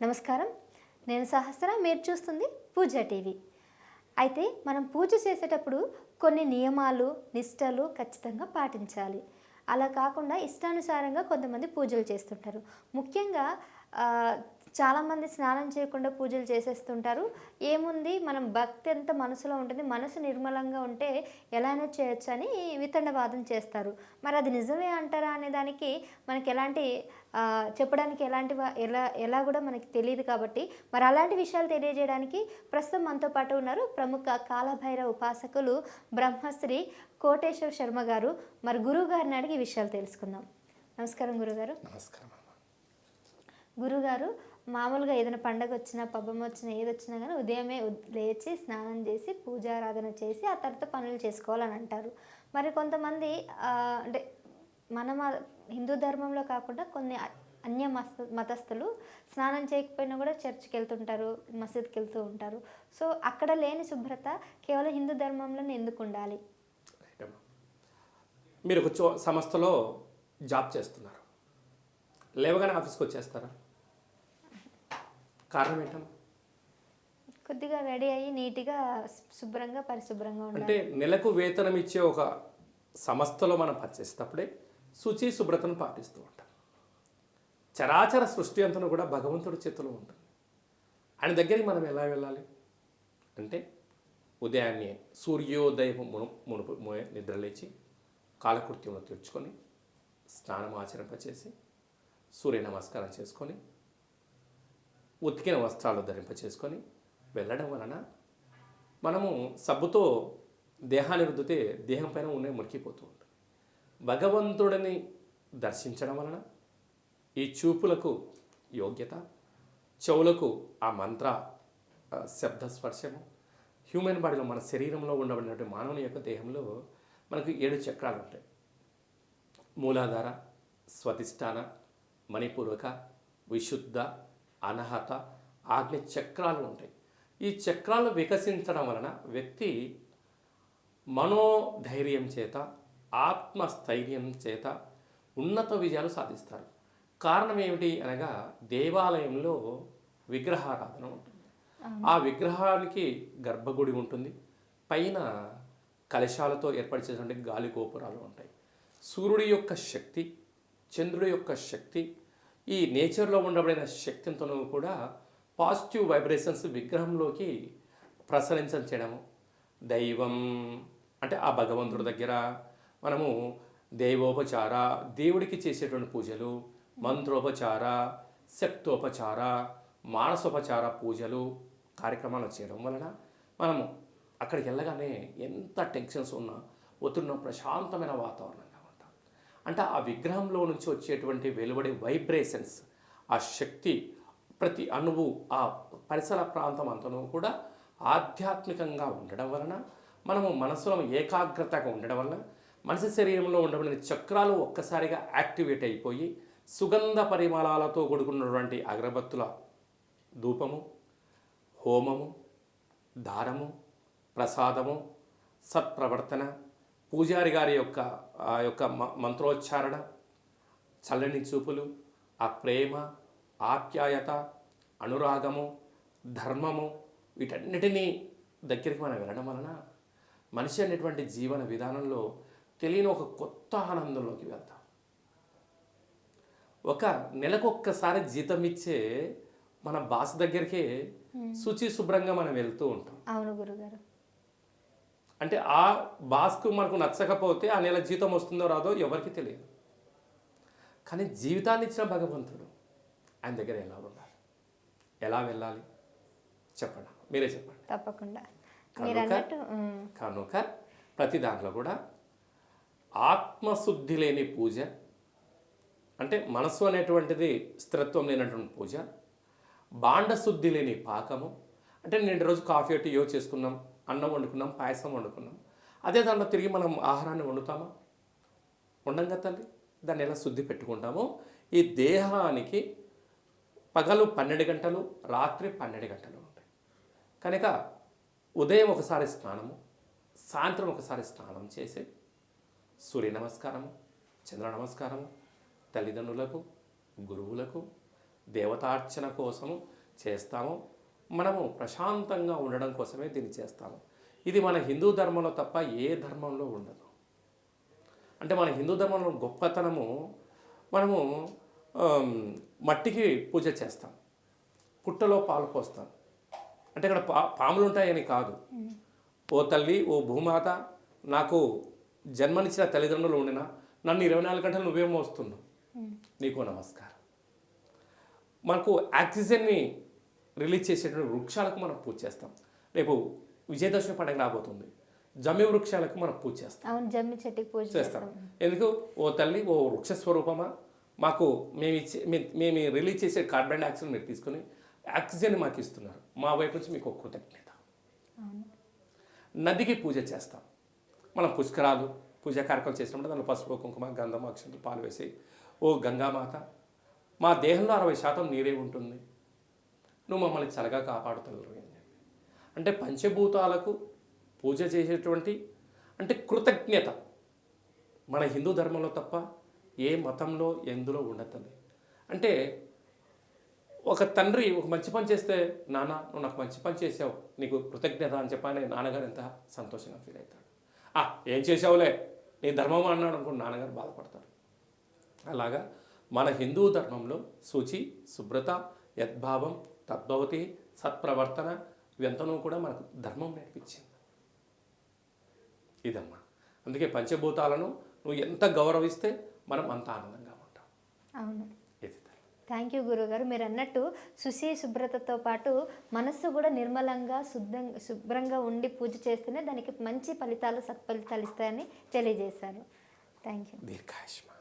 నమస్కారం. నేను సహస్ర మీరు చూస్తుంది పూజ టీవీ. అయితే మనం పూజ చేసేటప్పుడు కొన్ని నియమాలు నిష్టలు ఖచ్చితంగా పాటించాలి. అలా కాకుండా ఇష్టానుసారంగా కొంతమంది పూజలు చేస్తుంటారు. ముఖ్యంగా చాలామంది స్నానం చేయకుండా పూజలు చేసేస్తుంటారు. ఏముంది? మనం భక్తి ఎంత మనసులో ఉంటుంది మనసు నిర్మలంగా ఉంటే ఎలా అయినా చేయొచ్చు అని వితండవాదం చేస్తారు. మరి అది నిజమే అంటారా అనే దానికి మనకి ఎలాంటి చెప్పడానికి ఎలాంటి ఎలా ఎలా కూడా మనకి తెలియదు కాబట్టి మరి అలాంటి విషయాలు తెలియజేయడానికి ప్రస్తుతం మనతో పాటు ఉన్నారు ప్రముఖ కాలభైరవ ఉపాసకులు బ్రహ్మశ్రీ కోటేశ్వర శర్మ గారు. మరి గురువు గారిని అడిగి విషయాలు తెలుసుకుందాం. నమస్కారం గురుగారు. నమస్కారం గురుగారు మామూలుగా ఏదైనా పండగ వచ్చినా పబ్బం వచ్చినా ఏది వచ్చినా కానీ ఉదయమే లేచి స్నానం చేసి పూజారాధన చేసి ఆ తర్వాత పనులు చేసుకోవాలని అంటారు. మరి కొంతమంది అంటే మన హిందూ ధర్మంలో కాకుండా కొన్ని అన్య మత మతస్థులు స్నానం చేయకపోయినా కూడా చర్చ్కి వెళ్తుంటారు మసీద్కి వెళ్తూ ఉంటారు. సో అక్కడ లేని శుభ్రత కేవలం హిందూ ధర్మంలోనే ఎందుకు ఉండాలి? మీరు సంస్థలో జాబ్ చేస్తున్నారు. లేవగానే ఆఫీస్కి వచ్చేస్తారా? కారణం ఏంటమ్మా? కొద్దిగా రెడీ అయ్యి నీట్గా శుభ్రంగా పరిశుభ్రంగా ఉండాలి. అంటే నెలకు వేతనం ఇచ్చే ఒక సంస్థలో మనం పనిచేసేటప్పుడే శుచి శుభ్రతను పాటిస్తూ ఉంటాం. చరాచర సృష్టి అంతను కూడా భగవంతుడి చేతిలో ఉంటుంది. ఆయన దగ్గరికి మనం ఎలా వెళ్ళాలి? అంటే ఉదయాన్నే సూర్యోదయం మును మునుపు నిద్రలేచి కాలకృత్యంలో తీర్చుకొని స్నానం ఆచరింపచేసి సూర్య నమస్కారం చేసుకొని ఉతికిన వస్త్రాలు ధరింపచేసుకొని వెళ్ళడం వలన మనము సబ్బుతో దేహాన్ని రుద్దితే దేహం పైన ఉన్న మురికిపోతూ ఉంటుంది. భగవంతుడిని దర్శించడం వలన ఈ చూపులకు యోగ్యత చెవులకు ఆ మంత్ర శబ్ద స్పర్శము హ్యూమన్ బాడీలో మన శరీరంలో ఉండబడినటువంటి మానవుని యొక్క దేహంలో మనకు ఏడు చక్రాలు ఉంటాయి. మూలాధార స్వతిష్టాన మణిపూర్వక విశుద్ధ అనహత ఆగ్ని చక్రాలు ఉంటాయి. ఈ చక్రాలు వికసించడం వలన వ్యక్తి మనోధైర్యం చేత ఆత్మస్థైర్యం చేత ఉన్నత విజయాలు సాధిస్తారు. కారణం ఏమిటి అనగా దేవాలయంలో విగ్రహారాధన ఉంటుంది. ఆ విగ్రహానికి గర్భగుడి ఉంటుంది. పైన కలశాలతో ఏర్పరిచేటువంటి గాలి గోపురాలు ఉంటాయి. సూర్యుడి యొక్క శక్తి చంద్రుడి యొక్క శక్తి ఈ నేచర్లో ఉండబడిన శక్తితోనూ కూడా పాజిటివ్ వైబ్రేషన్స్ విగ్రహంలోకి ప్రసరించం చేయడము. దైవం అంటే ఆ భగవంతుడి దగ్గర మనము దైవోపచార దేవుడికి చేసేటువంటి పూజలు మంత్రోపచార శక్తోపచార మానసోపచార పూజలు కార్యక్రమాలు చేయడం వలన మనము అక్కడికి వెళ్ళగానే ఎంత టెన్షన్స్ ఉన్నా ఒత్తిడిన ప్రశాంతమైన వాతావరణం. అంటే ఆ విగ్రహంలో నుంచి వచ్చేటువంటి వెలువడే వైబ్రేషన్స్ ఆ శక్తి ప్రతి అణువు ఆ పరిసర ప్రాంతం అంతను కూడా ఆధ్యాత్మికంగా ఉండడం వలన మనము మనసులో ఏకాగ్రతగా ఉండడం వలన మనిషి శరీరంలో ఉండబడిన చక్రాలు ఒక్కసారిగా యాక్టివేట్ అయిపోయి సుగంధ పరిమళాలతో కూడుకున్నటువంటి అగరబత్తుల ధూపము హోమము దానము ప్రసాదము సత్ప్రవర్తన పూజారి గారి యొక్క ఆ యొక్క మ- మంత్రోచ్చారణ చల్లని చూపులు ఆ ప్రేమ ఆప్యాయత అనురాగము ధర్మము వీటన్నిటినీ దగ్గరికి మనం వెళ్ళడం వలన మనిషి అనేటువంటి జీవన విధానంలో తెలియని ఒక కొత్త ఆనందంలోకి వెళ్తాం. ఒక నెలకు ఒక్కసారి జీతం ఇచ్చే మన బాస్ దగ్గరికి శుచి శుభ్రంగా మనం వెళ్తూ ఉంటాం. అవును గురుగారు. అంటే ఆ బాస్కు మనకు నచ్చకపోతే ఆ నెల జీతం వస్తుందో రాదో ఎవరికి తెలియదు. కానీ జీవితాన్ని ఇచ్చిన భగవంతుడు ఆయన దగ్గర ఎలా ఉండాలి? ఎలా వెళ్ళాలి? చెప్పండి. మీరే చెప్పండి. తప్పకుండా. కనుక ప్రతి దాంట్లో కూడా ఆత్మశుద్ధి లేని పూజ అంటే మనసు అనేటువంటిది స్థిరత్వం లేనటువంటి పూజ బాండశుద్ధి లేని పాకము అంటే నిండు రోజు కాఫీ టీయో చేసుకున్నాం. అన్నం వండుకున్నాం పాయసం వండుకున్నాం. అదే దాంట్లో తిరిగి మనం ఆహారాన్ని వండుతామా? ఉండంగా తల్లి దాన్ని ఎలా శుద్ధి పెట్టుకుంటామో? ఈ దేహానికి పగలు పన్నెండు గంటలు రాత్రి పన్నెండు గంటలు ఉంటాయి. కనుక ఉదయం ఒకసారి స్నానము సాయంత్రం ఒకసారి స్నానం చేసి సూర్య నమస్కారము చంద్ర నమస్కారము తల్లిదండ్రులకు గురువులకు దేవతార్చన కోసము చేస్తాము. మనము ప్రశాంతంగా ఉండడం కోసమే దీన్ని చేస్తాము. ఇది మన హిందూ ధర్మంలో తప్ప ఏ ధర్మంలో ఉండదు. అంటే మన హిందూ ధర్మంలో గొప్పతనము మనము మట్టికి పూజ చేస్తాం. పుట్టలో పాలు పోస్తాం. అంటే ఇక్కడ పా పాములు ఉంటాయని కాదు. ఓ తల్లి ఓ భూమాత నాకు జన్మనిచ్చిన తల్లిదండ్రులు ఉండినా నన్ను ఇరవై నాలుగు గంటలు నువ్వే మోస్తున్నావు. నీకు నమస్కారం. మనకు ఆక్సిజన్ని రిలీజ్ చేసేటువంటి వృక్షాలకు మనం పూజ చేస్తాం. రేపు విజయదశమి పండుగ రాబోతుంది. జమ్మి వృక్షాలకు మనం పూజ చేస్తాం. అవును జమ్మి చెట్టుకి పూజ చేస్తాం. ఎందుకు? ఓ తల్లి ఓ వృక్ష స్వరూపమా? మాకు మేము ఇచ్చే మేము రిలీజ్ చేసే కార్బన్ డైఆక్సైడ్ మీరు తీసుకొని ఆక్సిజన్ మాకు ఇస్తున్నారు. మా వైపు నుంచి మీకు ఒక కృతజ్ఞత. నదికి పూజ చేస్తాం. మనం పుష్కరాలు పూజా కార్యక్రమాలు చేసినప్పుడు దానిలో పసుపు కుంకుమ గంధం అక్షంతలు పాలు వేసి ఓ గంగామాత మా దేహంలో అరవై శాతం నీరే ఉంటుంది. నువ్వు మమ్మల్ని చల్లగా కాపాడుతావు అని చెప్పి. అంటే పంచభూతాలకు పూజ చేసేటువంటి అంటే కృతజ్ఞత. మన హిందూ ధర్మంలో తప్ప ఏ మతంలో ఎందులో ఉండదు అంటే ఒక తండ్రి ఒక మంచి పని చేస్తే నాన్న నువ్వు నాకు మంచి పని చేసావు నీకు కృతజ్ఞత అని చెప్పానే నాన్నగారు ఎంత సంతోషంగా ఫీల్ అవుతాడు ఆ ఏం చేసావులే? నీ ధర్మం అన్నాడు అనుకుని నాన్నగారు బాధపడతారు. అలాగా మన హిందూ ధర్మంలో శుచి శుభ్రత యద్భావం తద్భవతి సత్ప్రవర్తన ఇవంతనూ కూడా మనకు ధర్మం నేర్పించింది. ఇదమ్మా. అందుకే పంచభూతాలను నువ్వు ఎంత గౌరవిస్తే మనం అంత ఆనందంగా ఉంటాం. అవును. థ్యాంక్ యూ గురుగారు. మీరు అన్నట్టు శుచి శుభ్రతతో పాటు మనస్సు కూడా నిర్మలంగా శుద్ధంగా శుభ్రంగా ఉండి పూజ చేస్తేనే దానికి మంచి ఫలితాలు సత్ఫలితాలు ఇస్తాయని తెలియజేశారు. Thank you. దీర్ఘాయుష్మా.